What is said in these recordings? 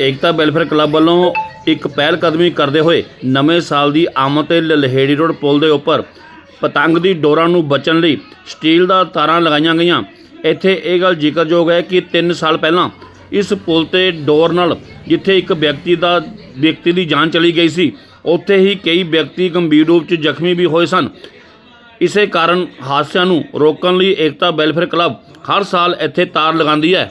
ਏਕਤਾ welfare club ਵੱਲੋਂ ਇੱਕ ਪਹਿਲ ਕਦਮੀ ਕਰਦੇ ਹੋਏ ਨਵੇਂ ਸਾਲ ਦੀ ਆਮਦ ਤੇ ਲਲਹੇੜੀ ਰੋਡ ਪੁਲ ਦੇ ਉੱਪਰ ਪਤੰਗ ਦੀ ਡੋਰਾਂ ਨੂੰ ਬਚਣ ਲਈ ਸਟੀਲ ਦਾ ਤਾਰਾਂ ਲਗਾਈਆਂ ਗਈਆਂ। ਇੱਥੇ ਇਹ ਗੱਲ ਜ਼ਿਕਰਯੋਗ ਹੈ ਕਿ 3 ਸਾਲ ਪਹਿਲਾਂ ਇਸ ਪੁਲ ਤੇ ਡੋਰ ਨਾਲ ਜਿੱਥੇ ਇੱਕ ਵਿਅਕਤੀ ਦਾ, ਵਿਅਕਤੀ ਦੀ ਜਾਨ ਚਲੀ ਗਈ ਸੀ, ਉੱਥੇ ਹੀ ਕਈ ਵਿਅਕਤੀ ਗੰਭੀਰ ਰੂਪ 'ਚ ਜ਼ਖਮੀ ਵੀ ਹੋਏ ਸਨ। ਇਸੇ ਕਾਰਨ ਹਾਦਸਿਆਂ ਨੂੰ ਰੋਕਣ ਲਈ ਏਕਤਾ ਵੈਲਫੇਅਰ ਕਲੱਬ ਹਰ ਸਾਲ ਇੱਥੇ ਤਾਰ ਲਗਾਉਂਦੀ ਹੈ।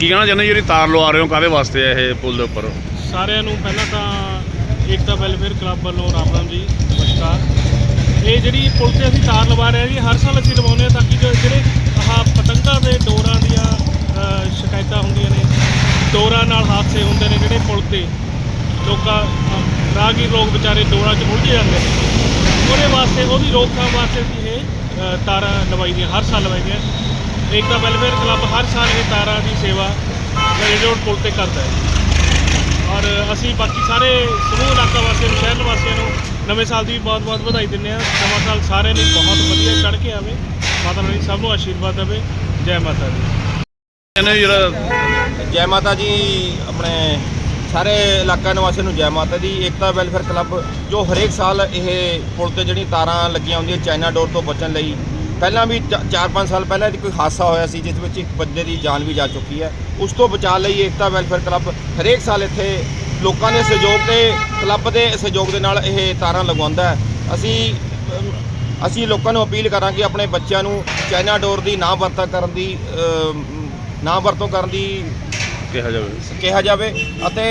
ਕੀ ਕਹਿਣਾ ਚਾਹੁੰਦੇ ਜਿਹੜੀ ਤਾਰ ਲਵਾ ਰਹੇ ਹੋ? ਕਾਹਦੇ ਵਾਸਤੇ ਹੈ ਇਹ ਪੁਲ ਦੇ ਉੱਪਰ? ਸਾਰਿਆਂ ਨੂੰ ਪਹਿਲਾਂ ਤਾਂ ਏਕਤਾ ਵੈਲਫੇਅਰ ਕਲੱਬ ਵੱਲੋਂ ਰਾਮ ਰਾਮ ਜੀ ਨਮਸਕਾਰ। ਇਹ ਜਿਹੜੀ ਪੁਲ ਤੇ ਅਸੀਂ ਤਾਰ ਲਵਾ ਰਹੇ ਹਾਂ ਜੀ ਹਰ ਸਾਲ ਅਸੀਂ ਲਵਾਉਂਦੇ ਹਾਂ ਤਾਂ ਕਿ ਜੋ ਜਿਹੜੇ ਆਹ ਪਤੰਗਾਂ ਦੇ ਡੋਰਾਂ ਦੀਆਂ ਸ਼ਿਕਾਇਤਾਂ ਹੁੰਦੀਆਂ ਨੇ ਡੋਰਾਂ ਨਾਲ ਹਾਦਸੇ ਹੁੰਦੇ ਨੇ ਜਿਹੜੇ ਪੁਲ ਤੇ ਲੋਕਾਂ ਅਹ, ਰਾਹਗੀਰ ਲੋਕ ਵਿਚਾਰੇ ਡੋਰਾਂ 'ਚ ਉਲਝ ਜਾਂਦੇ ਨੇ। ਉਹਦੇ ਵਾਸਤੇ ਉਹਦੀ ਰੋਕਥਾਮ ਵਾਸਤੇ ਅਸੀਂ ਇਹ ਤਾਰਾਂ ਲਵਾਈ ਦੀਆਂ ਹਰ ਸਾਲ ਲਵਾਈ ਦੀਆਂ ਏਕਤਾ ਵੈਲਫੇਅਰ ਕਲੱਬ ਹਰ ਸਾਲ ਇਹ ਤਾਰਾਂ ਦੀ ਸੇਵਾ ਰੇਡ ਰੋਡ ਪੁਲ ਤੇ ਕਰਦਾ ਹੈ। ਔਰ ਅਸੀਂ ਬਾਕੀ ਸਾਰੇ ਸਮੂਹ ਇਲਾਕਾ ਵਾਸੀਆਂ ਨੂੰ, ਸ਼ਹਿਰ ਨਿਵਾਸੀਆਂ ਨੂੰ ਨਵੇਂ ਸਾਲ ਦੀ ਬਹੁਤ ਬਹੁਤ ਵਧਾਈ ਦਿੰਦੇ ਹਾਂ। ਨਵਾਂ ਸਾਲ ਸਾਰਿਆਂ ਲਈ ਬਹੁਤ ਵਧੀਆ ਚੜ੍ਹ ਕੇ ਆਵੇ। ਮਾਤਾ ਰਾਣੀ ਸਭ ਨੂੰ ਆਸ਼ੀਰਵਾਦ ਦੇਵੇ। ਜੈ ਮਾਤਾ ਦੀ। ਕਹਿੰਦੇ ਜਿਹੜਾ ਜੈ ਮਾਤਾ ਜੀ ਆਪਣੇ ਸਾਰੇ ਇਲਾਕਾ ਨਿਵਾਸੀਆਂ ਨੂੰ ਜੈ ਮਾਤਾ ਦੀ, ਏਕਤਾ ਵੈਲਫੇਅਰ ਕਲੱਬ, ਜੋ ਹਰੇਕ ਸਾਲ ਇਹ ਪੁਲ ਤੇ ਜਿਹੜੀ ਤਾਰਾਂ ਲੱਗੀਆਂ ਹੁੰਦੀਆਂ, ਚਾਈਨਾ ਡੋਰ ਤੋਂ ਬਚਣ ਲਈ ਪਹਿਲਾਂ ਵੀ 4-5 ਸਾਲ ਪਹਿਲਾਂ ਇੱਕ ਕੋਈ ਹਾਦਸਾ ਹੋਇਆ ਸੀ ਜਿਸ ਵਿੱਚ ਇੱਕ ਬੰਦੇ ਦੀ ਜਾਨ ਵੀ ਜਾ ਚੁੱਕੀ ਹੈ। ਉਸ ਤੋਂ ਬਚਾਅ ਲਈ ਏਕਤਾ ਵੈਲਫੇਅਰ ਕਲੱਬ ਹਰੇਕ ਸਾਲ ਇੱਥੇ ਲੋਕਾਂ ਦੇ ਸਹਿਯੋਗ ਤੇ ਕਲੱਬ ਦੇ ਸਹਿਯੋਗ ਦੇ ਨਾਲ ਇਹ ਤਾਰਾਂ ਲਗਵਾਉਂਦਾ ਹੈ। ਅਸੀਂ ਅਸੀਂ ਲੋਕਾਂ ਨੂੰ ਅਪੀਲ ਕਰਾਂਗੇ ਆਪਣੇ ਬੱਚਿਆਂ ਨੂੰ ਚਾਈਨਾ ਡੋਰ ਦੀ ਨਾ ਵਰਤੋਂ ਕਰਨ ਦੀ ਨਾ ਵਰਤੋਂ ਕਰਨ ਦੀ ਕਿਹਾ ਜਾਵੇ। ਕਿਹਾ ਜਾਵੇ ਅਤੇ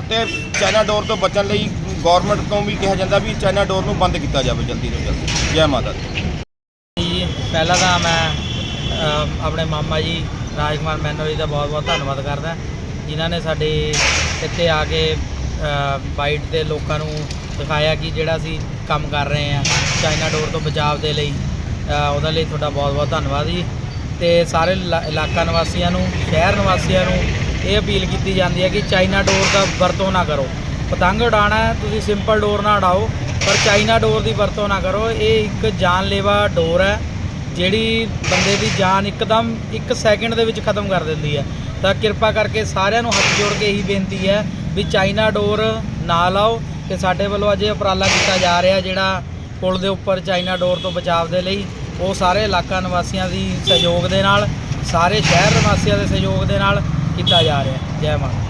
ਅਤੇ ਚਾਈਨਾ ਡੋਰ ਤੋਂ ਬਚਣ ਲਈ ਗਵਰਨਮੈਂਟ ਤੋਂ ਵੀ ਕਿਹਾ ਜਾਂਦਾ ਵੀ ਚਾਈਨਾ ਡੋਰ ਨੂੰ ਬੰਦ ਕੀਤਾ ਜਾਵੇ ਜਲਦੀ ਤੋਂ ਜਲਦੀ। ਜੈ ਮਾਤਾ ਦੀ। ਪਹਿਲਾਂ ਤਾਂ ਮੈਂ ਆਪਣੇ ਮਾਮਾ ਜੀ, ਰਾਜਕੁਮਾਰ ਮੈਨੋ ਜੀ ਦਾ ਬਹੁਤ ਬਹੁਤ ਧੰਨਵਾਦ ਕਰਦਾ। ਜਿਨ੍ਹਾਂ ਨੇ ਸਾਡੇ ਇੱਥੇ ਆ ਕੇ ਬਾਈਟ ਦੇ ਲੋਕਾਂ ਨੂੰ ਦਿਖਾਇਆ ਕਿ ਜਿਹੜਾ ਅਸੀਂ ਕੰਮ ਕਰ ਰਹੇ ਹਾਂ, ਚਾਈਨਾ ਡੋਰ ਤੋਂ ਬਚਾਅ ਦੇ ਲਈ। ਉਹਦੇ ਲਈ ਤੁਹਾਡਾ ਬਹੁਤ ਬਹੁਤ ਧੰਨਵਾਦ ਜੀ। ਤੇ ਸਾਰੇ ਇਲਾ- ਇਲਾਕਾ ਨਿਵਾਸੀਆਂ ਨੂੰ, ਸ਼ਹਿਰ ਨਿਵਾਸੀਆਂ ਨੂੰ ਇਹ ਅਪੀਲ ਕੀਤੀ ਜਾਂਦੀ ਹੈ ਕਿ ਚਾਈਨਾ ਡੋਰ ਦਾ ਵਰਤੋਂ ਨਾ ਕਰੋ। ਪਤੰਗ ਉਡਾਉਣਾ ਤੁਸੀਂ ਸਿੰਪਲ ਡੋਰ ਨਾ ਉਡਾਓ, ਪਰ ਚਾਈਨਾ ਡੋਰ ਦੀ ਵਰਤੋਂ ਨਾ ਕਰੋ। ਇਹ ਇੱਕ ਜਾਨਲੇਵਾ ਡੋਰ ਹੈ। ਜਿਹੜੀ ਬੰਦੇ ਦੀ ਜਾਨ ਇੱਕਦਮ 1 ਸੈਕਿੰਡ ਦੇ ਵਿੱਚ ਖਤਮ ਕਰ ਦਿੰਦੀ ਹੈ। ਤਾਂ ਕਿਰਪਾ ਕਰਕੇ ਸਾਰਿਆਂ ਨੂੰ ਹੱਥ ਜੋੜ ਕੇ ਇਹੀ ਬੇਨਤੀ ਹੈ ਵੀ ਚਾਈਨਾ ਡੋਰ ਨਾ ਲਾਓ ਤੇ ਸਾਡੇ ਵੱਲੋਂ ਅਜੇ ਉਪਰਾਲਾ ਕੀਤਾ ਜਾ ਰਿਹਾ ਜਿਹੜਾ ਪੁਲ ਦੇ ਉੱਪਰ ਚਾਈਨਾ ਡੋਰ ਤੋਂ ਬਚਾਅ ਦੇ ਲਈ ਉਹ ਸਾਰੇ ਇਲਾਕਾ ਨਿਵਾਸੀਆਂ ਦੀ ਸਹਿਯੋਗ ਦੇ ਨਾਲ, ਸਾਰੇ ਸ਼ਹਿਰ ਨਿਵਾਸੀਆਂ ਦੇ ਸਹਿਯੋਗ ਦੇ ਨਾਲ ਕੀਤਾ ਜਾ ਰਿਹਾ ਜੈ ਮਾਤਾ